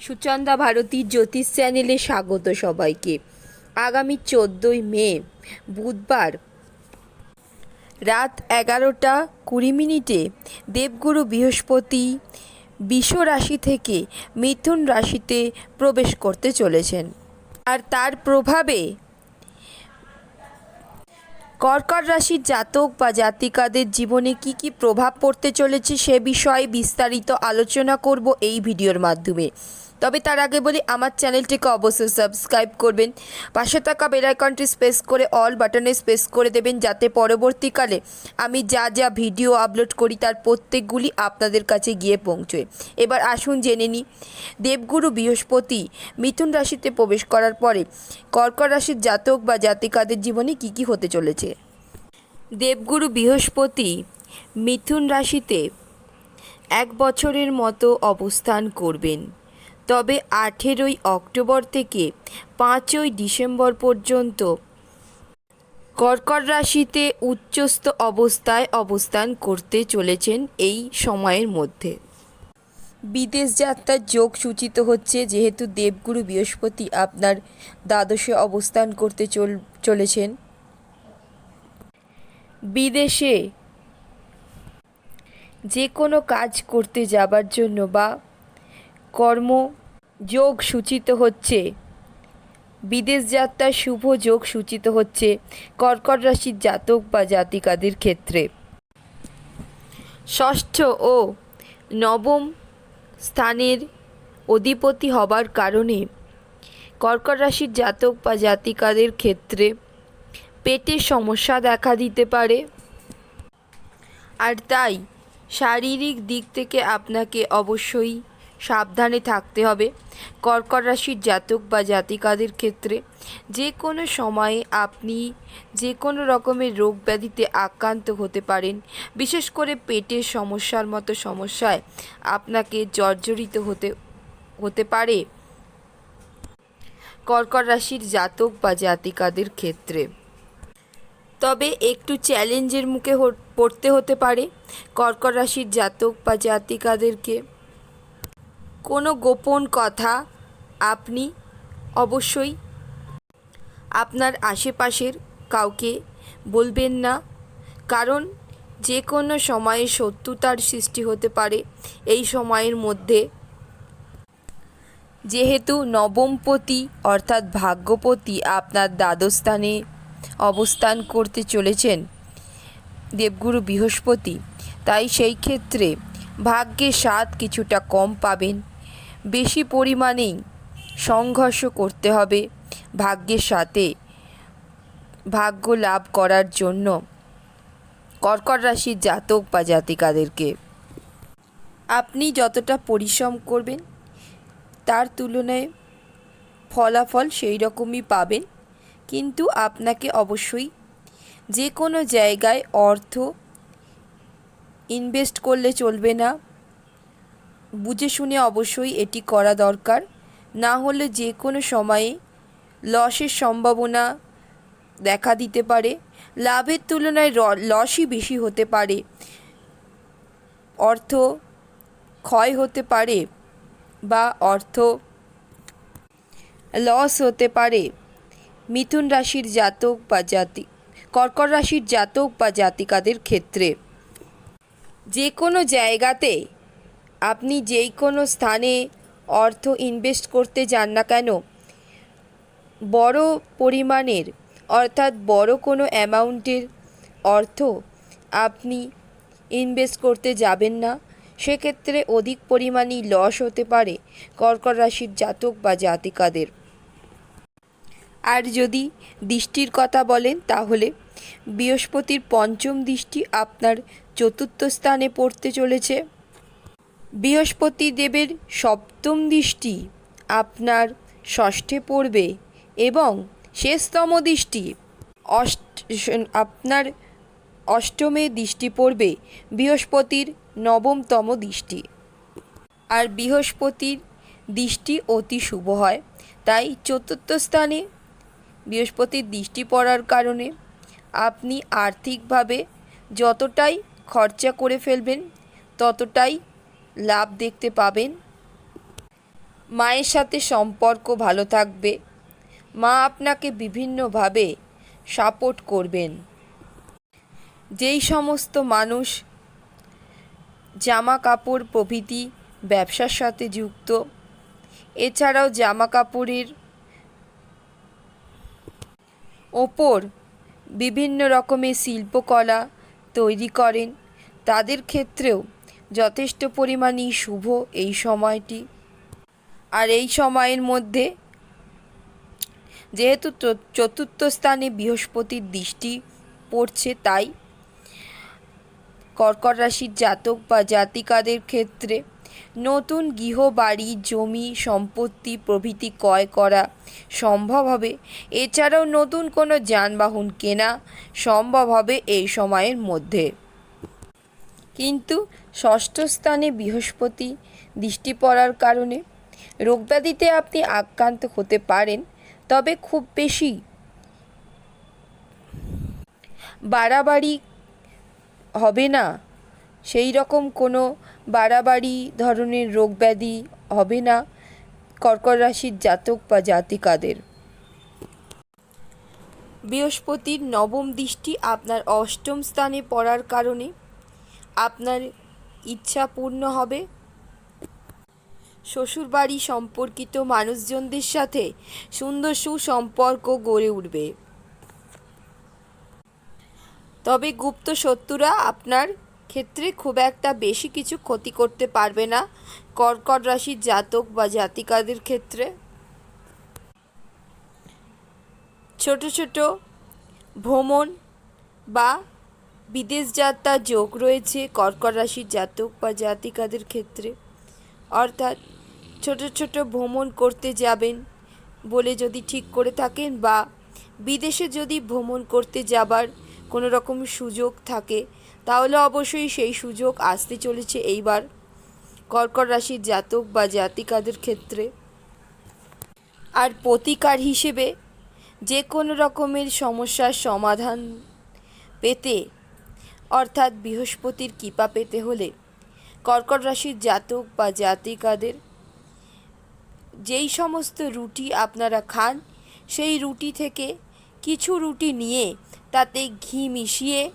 সুচন্দা ভারতী জ্যোতিষ চ্যানেলে স্বাগত সবাইকে। আগামী চোদ্দোই মে, বুধবার রাত এগারোটা কুড়ি মিনিটে দেবগুরু বৃহস্পতি বিষ রাশি থেকে মিথুন রাশিতে প্রবেশ করতে চলেছেন। আর তার প্রভাবে কর্কট রাশির জাতক বা জাতিকাদের জীবনে কি কি প্রভাব পড়তে চলেছে সে বিষয়ে বিস্তারিত আলোচনা করব এই ভিডিওর মাধ্যমে। তবে তার আগে বলি, আমার চ্যানেলটিকে অবশ্যই সাবস্ক্রাইব করবেন। পাশে থাকা বেল আইকনটি স্পেস করে অল বাটনে স্পেস করে দেবেন, যাতে পরবর্তীকালে আমি যা যা ভিডিও আপলোড করি, তার প্রত্যেকগুলি আপনাদের কাছে গিয়ে পৌঁছয়। এবার আসুন জেনে নিই, দেবগুরু বৃহস্পতি মিথুন রাশিতে প্রবেশ করার পরে কর্কট রাশির জাতক বা জাতিকাদের জীবনে কি কি হতে চলেছে? দেবগুরু বৃহস্পতি মিথুন রাশিতে এক বছরের মতো অবস্থান করবেন। তবে আঠেরোই অক্টোবর থেকে পাঁচই ডিসেম্বর পর্যন্ত কর্কট রাশিতে উচ্চস্থ অবস্থায় অবস্থান করতে চলেছেন এই সময়ের মধ্যে। বিদেশ যাত্রার যোগ সূচিত হচ্ছে, যেহেতু দেবগুরু বৃহস্পতি আপনার দ্বাদশে অবস্থান করতে চল, চলেছেন। বিদেশে যে কোনো কাজ করতে যাবার জন্য বা কর্ম যোগ সূচিত হচ্ছে। বিদেশ যাত্রার শুভ যোগ সূচিত হচ্ছে। কর্কট রাশির জাতক বা জাতিকাদের ক্ষেত্রে। ষষ্ঠ ও নবম স্থানের অধিপতি হবার কারণে কর্কট রাশির জাতক বা জাতিকাদের ক্ষেত্রে পেটের সমস্যা দেখা দিতে পারে। আর তাই শারীরিক দিক থেকে আপনাকে অবশ্যই সাবধানে থাকতে হবে। কর্কট রাশির জাতক বা জাতিকাদের ক্ষেত্রে যে কোনো সময়ে আপনি যে কোনো রকমের রোগ ব্যাধিতে আক্রান্ত হতে পারেন। বিশেষ করে পেটের সমস্যার মতো সমস্যায় আপনাকে জর্জরিত হতে হতে পারে। কর্কট রাশির জাতক বা জাতিকাদের ক্ষেত্রে তবে একটু চ্যালেঞ্জের মুখে পড়তে হতে পারে। কর্কট রাশির জাতক বা জাতিকাদেরকে কোনো গোপন কথা আপনি অবশ্যই আপনার আশেপাশের কাউকে বলবেন না। কারণ যে কোনো সময়ে শত্রুতার সৃষ্টি হতে পারে এই সময়ের মধ্যে। যেহেতু নবমপতি অর্থাৎ ভাগ্যপতি আপনার দ্বাদস্থানে অবস্থান করতে চলেছেন দেবগুরু বৃহস্পতি, তাই সেই ক্ষেত্রে ভাগ্যে স্বাদ কিছুটা কম পাবেন। বেশি পরিমাণেই সংঘর্ষ করতে হবে ভাগ্যের সাথে। ভাগ্য লাভ করার জন্য কর্কট রাশির জাতক বা জাতিকাদেরকে আপনি যতটা পরিশ্রম করবেন, তার তুলনায় ফলাফল সেই রকমই পাবেন। কিন্তু আপনাকে অবশ্যই যে কোনো জায়গায় অর্থ ইনভেস্ট করলে চলবে না। বুঝে শুনে অবশ্যই এটি করা দরকার। না হলে যে কোনো সময়ে লসের সম্ভাবনা দেখা দিতে পারে। লাভের তুলনায় লসই বেশি হতে পারে। অর্থ ক্ষয় হতে পারে বা অর্থ লস হতে পারে। মিথুন রাশির জাতক বা জাতি, কর্কট রাশির জাতক বা জাতিকাদের ক্ষেত্রে যে কোনো জায়গাতে আপনি যেই কোনো স্থানে অর্থ ইনভেস্ট করতে যান না কেন, বড় পরিমাণের অর্থাৎ বড় কোনো অ্যামাউন্টের অর্থ আপনি ইনভেস্ট করতে যাবেন না, সেক্ষেত্রে অধিক পরিমাণই লস হতে পারে কর্কট রাশির জাতক বা জাতিকাদের। আর যদি দৃষ্টির কথা বলেন তাহলে বৃহস্পতির পঞ্চম দৃষ্টি আপনার চতুর্থ স্থানে পড়তে চলেছে। বৃহস্পতি দেবের সপ্তম দৃষ্টি আপনার ষষ্ঠে পড়বে এবং শেষতম দৃষ্টি অষ্ট, আপনার অষ্টমে দৃষ্টি পড়বে বৃহস্পতির নবমতম দৃষ্টি। আর বৃহস্পতির দৃষ্টি অতি শুভ হয়, তাই চতুর্থ স্থানে বৃহস্পতির দৃষ্টি পড়ার কারণে আপনি আর্থিকভাবে যতটাই খরচা করে ফেলবেন, ততটাই লাভ দেখতে পাবেন। মায়ের সাথে সম্পর্ক ভালো থাকবে। মা আপনাকে বিভিন্নভাবে সাপোর্ট করবেন। যেই সমস্ত মানুষ জামা কাপড় প্রভৃতি ব্যবসার সাথে যুক্ত, এছাড়াও জামা কাপড়ের ওপর বিভিন্ন রকমের শিল্পকলা তৈরি করেন, তাদের ক্ষেত্রেও যথেষ্ট পরিমাণেই শুভ এই সময়টি। আর এই সময়ের মধ্যে যেহেতু চতুর্থ স্থানে বৃহস্পতির দৃষ্টি পড়ছে, তাই কর্কট রাশির জাতক বা জাতিকাদের ক্ষেত্রে নতুন গৃহ, বাড়ি, জমি, সম্পত্তি প্রভৃতি ক্রয় করা সম্ভব হবে। এছাড়াও নতুন কোনো যানবাহন কেনা সম্ভব হবে এই সময়ের মধ্যে। কিন্তু ষষ্ঠ স্থানে বৃহস্পতি দৃষ্টি পড়ার কারণে রোগব্যাধিতে আপনি আক্রান্ত হতে পারেন, তবে খুব বেশি। বাড়াবাড়ি হবে না। সেই রকম কোনো বাড়াবাড়ি ধরনের রোগব্যাধি হবে না কর্কট রাশির জাতক বা জাতিকাদের। বৃহস্পতির নবম দৃষ্টি আপনার অষ্টম স্থানে পড়ার কারণে আপনার ইচ্ছা পূর্ণ হবে? শ্বশুরবাড়ি সম্পর্কিত মানুষজনদের সাথে সুন্দর সুসম্পর্ক গড়ে উঠবে। তবে গুপ্ত শত্রুরা আপনার ক্ষেত্রে খুব একটা বেশি কিছু ক্ষতি করতে পারবে না, কর্কট রাশির জাতক বা জাতিকাদের ক্ষেত্রে। ছোট ছোট ভ্রমণ বা বিদেশ যাত্রার যোগ রয়েছে, কর্কট রাশির জাতক বা জাতিকাদের ক্ষেত্রে। অর্থাৎ ছোট ছোট ভ্রমণ করতে যাবেন বলে যদি ঠিক করে থাকেন বা বিদেশে যদি ভ্রমণ করতে যাবার কোনো রকম সুযোগ থাকে, তাহলে অবশ্যই সেই সুযোগ আসতে চলেছে এইবার কর্কট রাশির জাতক বা জাতিকাদের ক্ষেত্রে। আর প্রতিকার হিসেবে যে কোনো রকমের সমস্যার সমাধান পেতে অর্থাৎ বৃহস্পতির কৃপা পেতে হলে কর্কট রাশির জাতক বা জাতিকাদের যেই সমস্ত রুটি আপনারা খান, সেই রুটি থেকে কিছু রুটি নিয়ে তাতে ঘি মিশিয়ে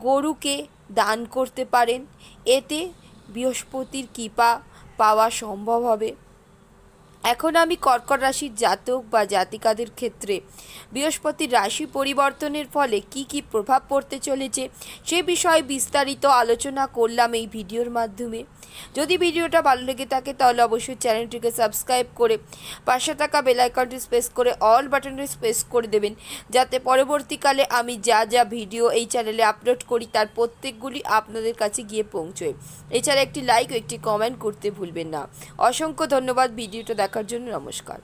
গরুকে দান করতে পারেন। এতে বৃহস্পতির কৃপা পাওয়া সম্ভব হবে। এখন আমি কর্কট রাশির জাতক বা জাতিকাদের ক্ষেত্রে বৃহস্পতির রাশি পরিবর্তনের ফলে কি কি প্রভাব পড়তে চলেছে সে বিষয়ে বিস্তারিত আলোচনা করলাম এই ভিডিওর মাধ্যমে। যদি ভিডিওটা ভালো লেগে থাকে তাহলে অবশ্যই চ্যানেলটিকে সাবস্ক্রাইব করে পাশে থাকা বেল আইকনটি স্পেস করে অল বাটনটি স্পেস করে দেবেন। যাতে পরবর্তীকালে আমি যা যা ভিডিও এই চ্যানেলে আপলোড করি তার প্রত্যেকগুলি আপনাদের কাছে গিয়ে পৌঁছয়। এছাড়া একটি লাইক ও একটি কমেন্ট করতে ভুলবেন না। অসংখ্য ধন্যবাদ ভিডিওটা দেখার জন্য নমস্কার।